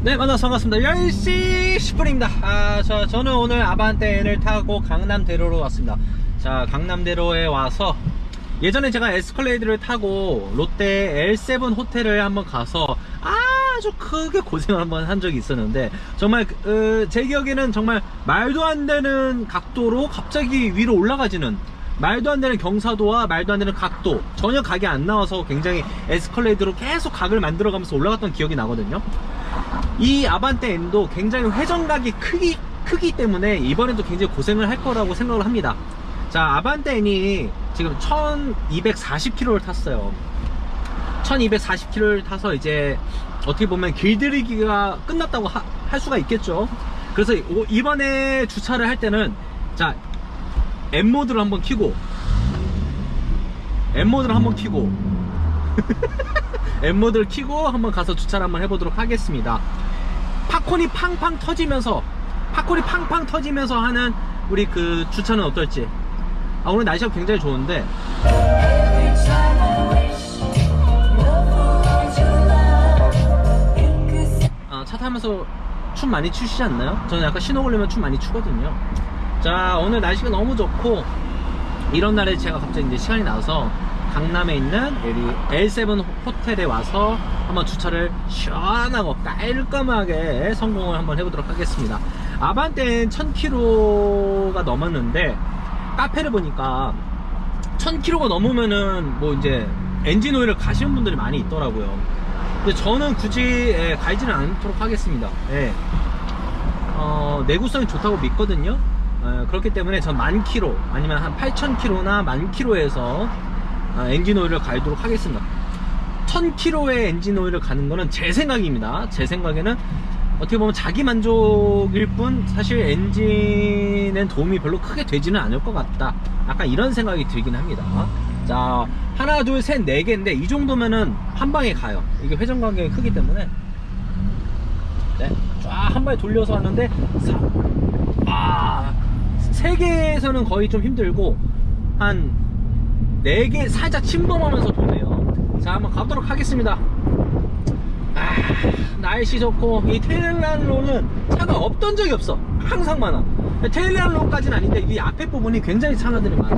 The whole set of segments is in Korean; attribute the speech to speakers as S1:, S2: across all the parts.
S1: 네, 만나서 반갑습니다. 10시 10분입니다. 아, 저, 저는 오늘 아반떼 N을 타고 강남대로로 왔습니다. 자, 강남대로에 와서 예전에 제가 에스컬레이드를 타고 롯데 L7 호텔을 한번 가서 아주 크게 고생을 한번 한 적이 있었는데 정말 그, 어, 제 기억에는 정말 말도 안 되는 각도로 갑자기 위로 올라가지는 말도 안 되는 경사도와 말도 안 되는 각도 전혀 각이 안 나와서 굉장히 에스컬레이드로 계속 각을 만들어가면서 올라갔던 기억이 나거든요. 이 아반떼 N도 굉장히 회전각이 크기, 크기 때문에 이번에도 굉장히 고생을 할 거라고 생각을 합니다. 자, 아반떼 N이 지금 1240km를 탔어요. 1240km를 타서 이제 어떻게 보면 길들이기가 끝났다고 하- 할 수가 있겠죠. 그래서 오- 이번에 주차를 할 때는 자, M 모드를 한번 키고 M 모드를 한번 키고 M 모드를 키고 한번 가서 주차를 한번 해보도록 하겠습니다. 팝콘이 팡팡 터지면서 팝콘이 팡팡 터지면서 하는 우리 그 주차는 어떨지. 아 오늘 날씨가 굉장히 좋은데 아, 차 타면서 춤 많이 추시지 않나요? 저는 약간 신호 걸리면 춤 많이 추거든요. 자, 오늘 날씨가 너무 좋고, 이런 날에 제가 갑자기 이제 시간이 나서 강남에 있는 여기 L7 호텔에 와서 한번 주차를 시원하고 깔끔하게 성공을 한번 해보도록 하겠습니다. 아반떼는 1000km가 넘었는데, 카페를 보니까 1000km가 넘으면은 뭐 이제 엔진 오일을 가시는 분들이 많이 있더라고요. 근데 저는 굳이 예, 갈지는 않도록 하겠습니다. 예. 어, 내구성이 좋다고 믿거든요. 예, 그렇기 때문에 전 만 킬로 아니면 한 8천 킬로나 만 킬로에서 아, 엔진 오일을 갈도록 하겠습니다. 1000km의 엔진 오일을 가는 거는 제 생각입니다. 제 생각에는 어떻게 보면 자기 만족일 뿐 사실 엔진엔 도움이 별로 크게 되지는 않을 것 같다. 약간 이런 생각이 들긴 합니다. 자, 하나, 둘, 셋, 네 개인데 이 정도면은 한 방에 가요. 이게 회전 간격이 크기 때문에. 네, 쫙한 방에 돌려서 하는데 사, 아, 세 개에서는 거의 좀 힘들고 한 네 개 살짝 침범하면서 도네요. 자, 한번 가도록 하겠습니다. 아, 날씨 좋고 이 테일란로는 차가 없던 적이 없어. 항상 많아. 테일란로까지는 아닌데 이 앞에 부분이 굉장히 차가들이 많아.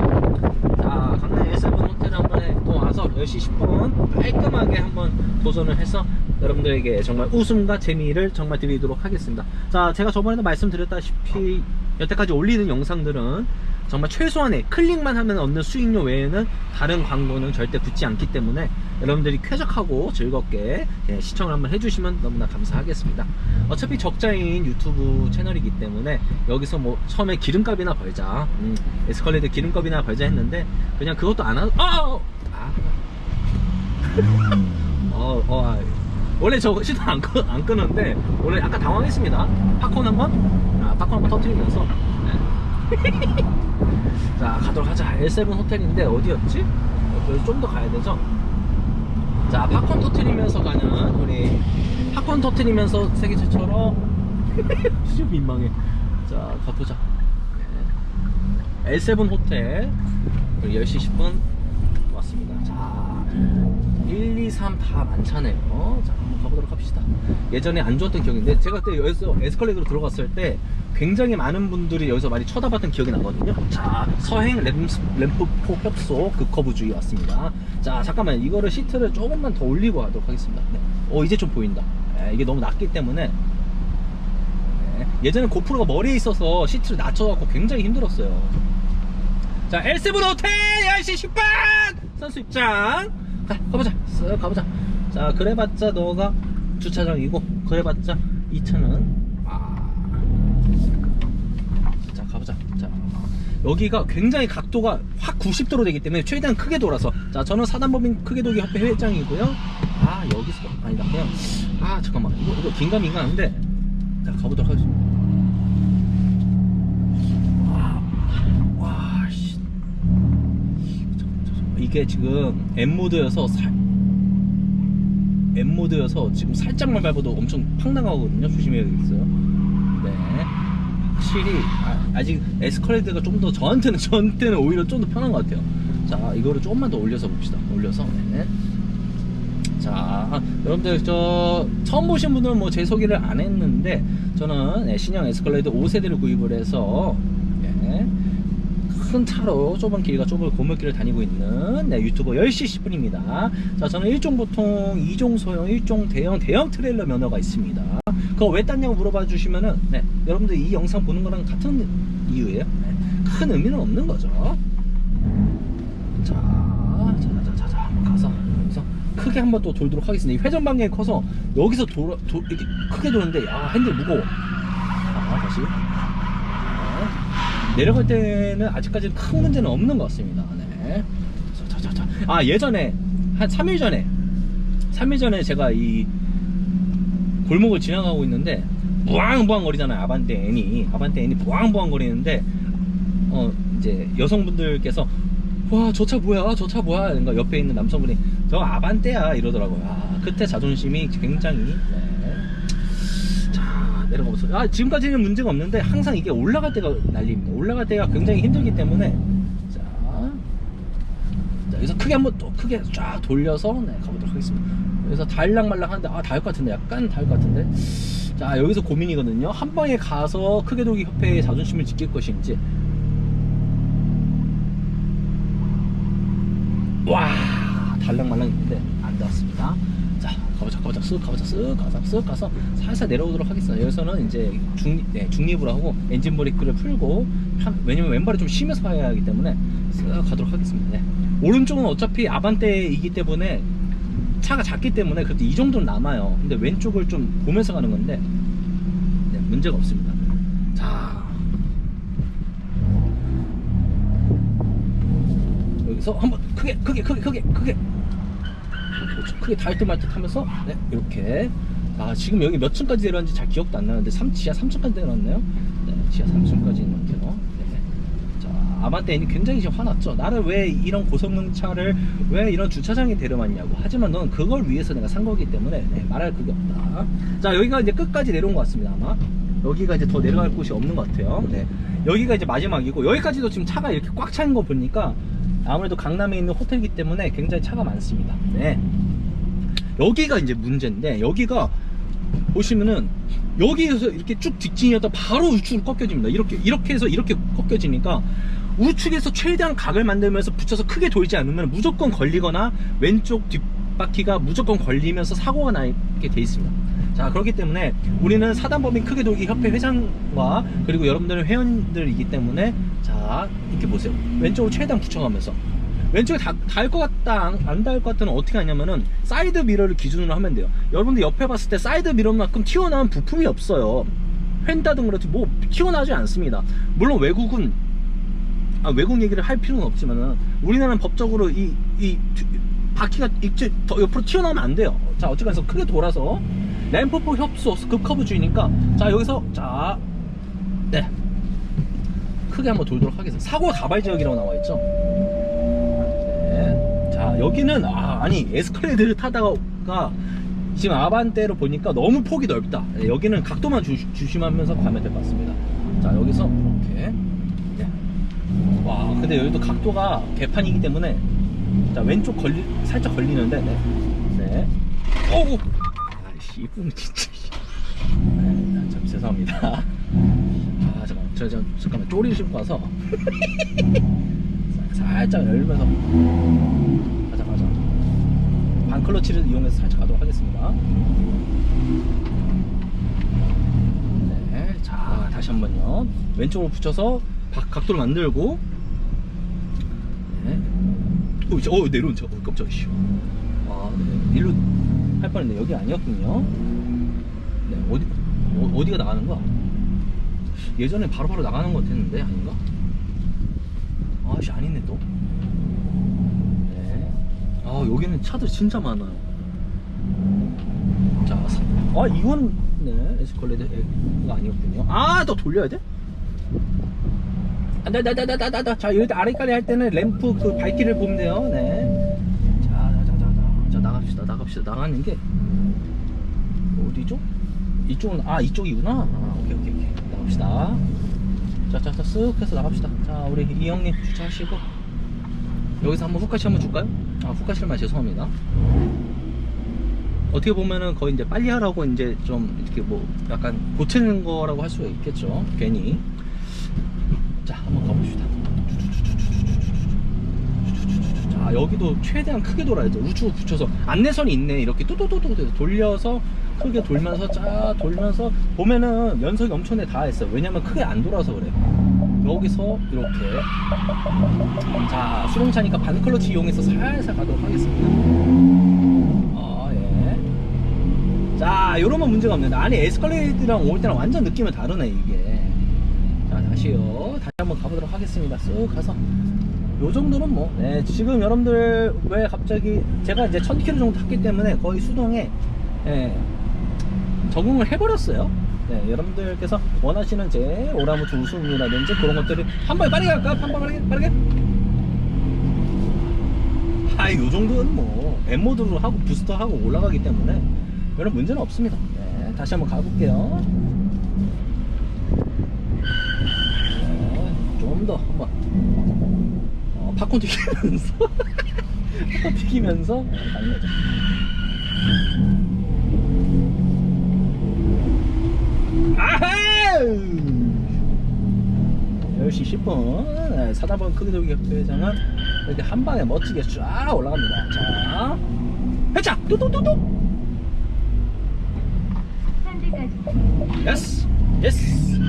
S1: 자, 강남 S7 호텔 한번에 또 와서 10시 10분 깔끔하게 한번 도전을 해서 여러분들에게 정말 웃음과 재미를 정말 드리도록 하겠습니다. 자, 제가 저번에도 말씀드렸다시피 여태까지 올리는 영상들은 정말 최소한의 클릭만 하면 얻는 수익료 외에는 다른 광고는 절대 붙지 않기 때문에 여러분들이 쾌적하고 즐겁게 예, 시청을 한번 해주시면 너무나 감사하겠습니다. 어차피 적자인 유튜브 채널이기 때문에 여기서 뭐 처음에 기름값이나 벌자, 음, 에스컬레이드 기름값이나 벌자 했는데 그냥 그것도 안 하고, 아, 아, 어, 어, 아, 원래 저 시도 안, 끄, 안 끄는데 오늘 약간 당황했습니다. 팝콘 한번, 아, 팝콘 한번 터트리면서. 네. 자 가도록 하자 L7 호텔인데 어디였지? 여기 좀더 가야 되죠? 자 팝콘 터트리면서 가는 우리 팝콘 터트리면서 세계 최초로 진짜 민망해 자 가보자 네. L7 호텔 우리 10시 10분 왔습니다 자 1, 2, 3 다 많잖아요 자 한번 가보도록 합시다 예전에 안 좋았던 기억인데 제가 그때 여기서 에스컬레이터로 들어갔을 때 굉장히 많은 분들이 여기서 많이 쳐다봤던 기억이 나거든요. 자 서행 램스, 램프포 협소 극커브 주의 왔습니다. 자 잠깐만. 이거를 시트를 조금만 더 올리고 가도록 하겠습니다. 네. 어 이제 좀 보인다. 네, 이게 너무 낮기 때문에. 네. 예전에 고프로가 머리에 있어서 시트를 낮춰갖고 굉장히 힘들었어요. 자 L7 호텔! 10시 10분! 선수 입장! 가 가보자. 쓱 가보자. 자 그래봤자 너가 주차장이고 그래봤자 2차는 여기가 굉장히 각도가 확 90도로 되기 때문에 최대한 크게 돌아서 자 저는 사단법인 크게 돌기 협회 회장이고요 아 여기서 아니다 그냥 아 잠깐만 이거 이거 긴가민가 한데 자 가보도록 하겠습니다. 이게 지금 M 모드여서 살 M 모드여서 지금 살짝만 밟아도 엄청 팍 나가거든요. 조심해야겠어요. 네. 확실히 아, 직 에스컬레이터가 좀 더 저한테는 저한테는 오히려 좀 더 편한 것 같아요. 자, 이거를 조금만 더 올려서 봅시다. 올려서 네. 자, 여러분들 저 처음 보신 분들은 뭐 제 소개를 안 했는데 저는 네, 신형 에스컬레이드 5세대를 구입을 해서 네, 큰 차로 좁은 길과 좁은 골목길을 다니고 있는 네, 유튜버 10시 10분입니다. 자, 저는 1종 보통, 2종 소형, 1종 대형, 대형 트레일러 면허가 있습니다. 그거 왜 땄냐고 물어봐 주시면은 네, 여러분들 이 영상 보는 거랑 같은 이유예요. 네, 큰 의미는 없는 거죠. 자, 자, 자, 자, 자, 한번 가서 여기서 크게 한번 또 돌도록 하겠습니다. 이 회전 반경이 커서 여기서 돌아, 도, 이렇게 크게 도는데 야 핸들 무거워. 자, 다시. 네. 내려갈 때는 아직까지는 큰 문제는 없는 것 같습니다. 네. 자, 자, 자, 자. 아 예전에 한 3일 전에 3일 전에 제가 이 골목을 지나가고 있는데 부앙부앙 거리잖아요. 아반떼 N이. 아반떼 N이 부앙부앙 거리는데 어 이제 여성분들께서 와 저 차 뭐야? 저 차 뭐야? 그러니까 옆에 있는 남성분이 저 아반떼야 이러더라고요. 아 그때 자존심이 굉장히 네. 자 내려가 보세요. 아 지금까지는 문제가 없는데 항상 이게 올라갈 때가 난리입니다. 올라갈 때가 굉장히 힘들기 때문에 자, 자 여기서 크게 한번 또 크게 쫙 돌려서 네, 가보도록 하겠습니다. 여기서 달랑말랑 하는데 아 닿을 것 같은데 약간 닿을 것 같은데. 자 여기서 고민이거든요. 한 방에 가서 크게 돌기 협회의 자존심을 지킬 것인지. 와 달랑말랑 있는데 안 닿았습니다. 자 가보자 가보자 쓱 가보자 쓱 가자 쓱 가서 살살 내려오도록 하겠습니다. 여기서는 이제 중, 네, 중립을 하고 엔진 브레이크를 풀고 편- 왜냐면 왼발이 좀 쉬면서 가야 하기 때문에 쓱 가도록 하겠습니다. 네. 오른쪽은 어차피 아반떼이기 때문에 차가 작기 때문에 그래도 이 정도는 남아요. 근데 왼쪽을 좀 보면서 가는 건데 네, 문제가 없습니다. 자. 여기서 한번 크게 크게 크게 크게 크게. 크게 듯 하면서 네 이렇게. 아 지금 여기 몇 층까지 내려왔는지 잘 기억도 안 나는데 3, 지하 3층까지 내려왔네요. 네 지하 3층까지 있는 것 같아요. 네. 자 아반떼인이 굉장히 지금 화났죠. 나를 왜 이런 고성능 차를 왜 이런 주차장에 데려왔냐고. 하지만 넌 그걸 위해서 내가 산 거기 때문에 네, 말할 그게 없다. 자 여기가 이제 끝까지 내려온 것 같습니다 아마. 여기가 이제 더 내려갈 곳이 없는 것 같아요. 네. 여기가 이제 마지막이고 여기까지도 지금 차가 이렇게 꽉 차는 거 보니까 아무래도 강남에 있는 호텔이기 때문에 굉장히 차가 많습니다. 네 여기가 이제 문제인데 여기가 보시면은 여기에서 이렇게 쭉 직진이었다 바로 우측으로 꺾여집니다. 이렇게 이렇게 해서 이렇게 꺾여지니까 우측에서 최대한 각을 만들면서 붙여서 크게 돌지 않으면 무조건 걸리거나 왼쪽 뒷바퀴가 무조건 걸리면서 사고가 나게 돼 있습니다. 자 그렇기 때문에 우리는 사단법인 크게 돌기 협회 회장과 그리고 여러분들은 회원들이기 때문에 자 이렇게 보세요. 왼쪽으로 최대한 붙여가면서 왼쪽에 다, 닿을 것 같다 안, 안 닿을 것 같다는 어떻게 하냐면은 사이드 미러를 기준으로 하면 돼요. 여러분들 옆에 봤을 때 사이드 미러만큼 튀어나온 부품이 없어요. 펜다든 그렇지 뭐 튀어나오지 않습니다. 물론 외국은 아, 외국 얘기를 할 필요는 없지만은 우리나라는 법적으로 이, 이 뒤- 바퀴가 이제 더 옆으로 튀어나오면 안 돼요. 자 어쨌든 크게 돌아서 램프포 협소 급커브 주의니까 자 여기서 자네. 크게 한번 돌도록 하겠습니다. 사고 다발 지역이라고 나와 있죠 네. 자 여기는 아, 아니 에스컬레이터를 타다가 지금 아반떼로 보니까 너무 폭이 넓다. 네, 여기는 각도만 주, 조심하면서 가면 될 것 같습니다. 자 여기서 이렇게. 네. 와 근데 여기도 각도가 개판이기 때문에 자 왼쪽 걸리 살짝 걸리는데 네, 네. 오우 아이씨 이분 진짜 씨. 네, 참 죄송합니다. 아 잠깐 저, 저 잠깐만. 쪼리를 신고 와서. 살짝 열면서 반클러치를 이용해서 살짝 가도록 하겠습니다 네자 다시 한번요 왼쪽으로 붙여서 박, 각도를 만들고 네. 어, 이제, 어 내려온 차 어, 깜짝이야 씨. 아, 네. 일로 할 뻔했네 여기 아니었군요 네 어디 어, 어디가 나가는 거야 예전에 바로바로 나가는 것 같았는데 아닌가? 아씨 아니네 또. 네. 아 여기는 차들 진짜 많아요. 자, 사- 아 이건 네 에스컬레이터가 아니었군요. 아 또 돌려야 돼? 안돼. 자 여기 아래까지 할 때는 램프 그 밝기를 보면 돼요. 네. 자, 자, 자, 자, 자, 자 나갑시다, 나갑시다. 나가는 게 어디죠? 이쪽은 아 이쪽이구나. 아 오케이, 오케이, 오케이. 나갑시다. 자, 자, 자, 쓱 해서 나갑시다. 자, 우리 이 형님 주차하시고 여기서 한번 후카시 한번 줄까요? 아, 후카시를 말 죄송합니다. 어떻게 보면은 거의 이제 빨리 하라고 이제 좀 이렇게 뭐 약간 고치는 거라고 할 수가 있겠죠. 괜히. 자, 한번 가봅시다. 자, 여기도 최대한 크게 돌아야죠. 우측 붙여서 안내선이 있네. 이렇게 뚜뚜뚜뚜 돌려서 크게 돌면서 쫙 돌면서 보면은 연석이 엄청나게 다 했어요. 왜냐면 크게 안 돌아서 그래요. 여기서 이렇게 자 수동차니까 반클러치 이용해서 살살 가도록 하겠습니다. 아 예. 자 이러면 문제가 없는데 아니 에스컬레이드랑 올 때랑 완전 느낌이 다르네 이게. 자 다시요. 다시 한번 가보도록 하겠습니다. 쓱 가서 요 정도는 뭐 네, 지금 여러분들 왜 갑자기 제가 이제 1000km 정도 탔기 때문에 거의 수동에 예, 적응을 해버렸어요. 네, 여러분들께서 원하시는 제 오라무트 웃음이라든지 그런 것들이 한 번에 빠르게 할까? 한 번에 빠르게? 빠르게? 아이, 요 정도는 뭐, 엠모드로 하고 부스터 하고 올라가기 때문에 그런 문제는 없습니다. 네, 다시 한번 가볼게요. 좀더 한번 어, 팝콘 튀기면서 팝콘 튀기면서 가는 거죠. 10시 10분 네, 사다번 크게 돌기 협회장은 이렇게 한 방에 멋지게 쫙 올라갑니다. 자, 회차! 뚜뚜뚜뚜! 예스! 예스!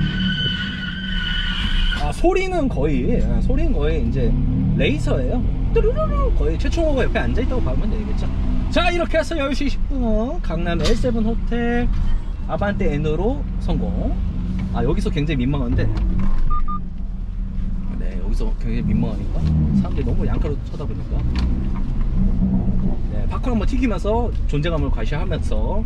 S1: 아, 소리는 거의, 아, 소리는 거의 이제 레이서예요. 뚜루루루 거의 최충호가 옆에 앉아있다고 봐면 되겠죠. 자, 이렇게 해서 10시 10분 강남 L7 호텔 아반떼 N으로 성공. 아, 여기서 굉장히 민망한데. 네, 여기서 굉장히 민망하니까. 사람들이 너무 양가로 쳐다보니까. 네, 팝콘 한번 튀기면서 존재감을 과시하면서.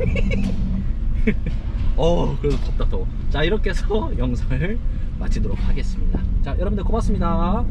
S1: 어, 그래도 덥다 더워. 자, 이렇게 해서 영상을 마치도록 하겠습니다. 자, 여러분들 고맙습니다.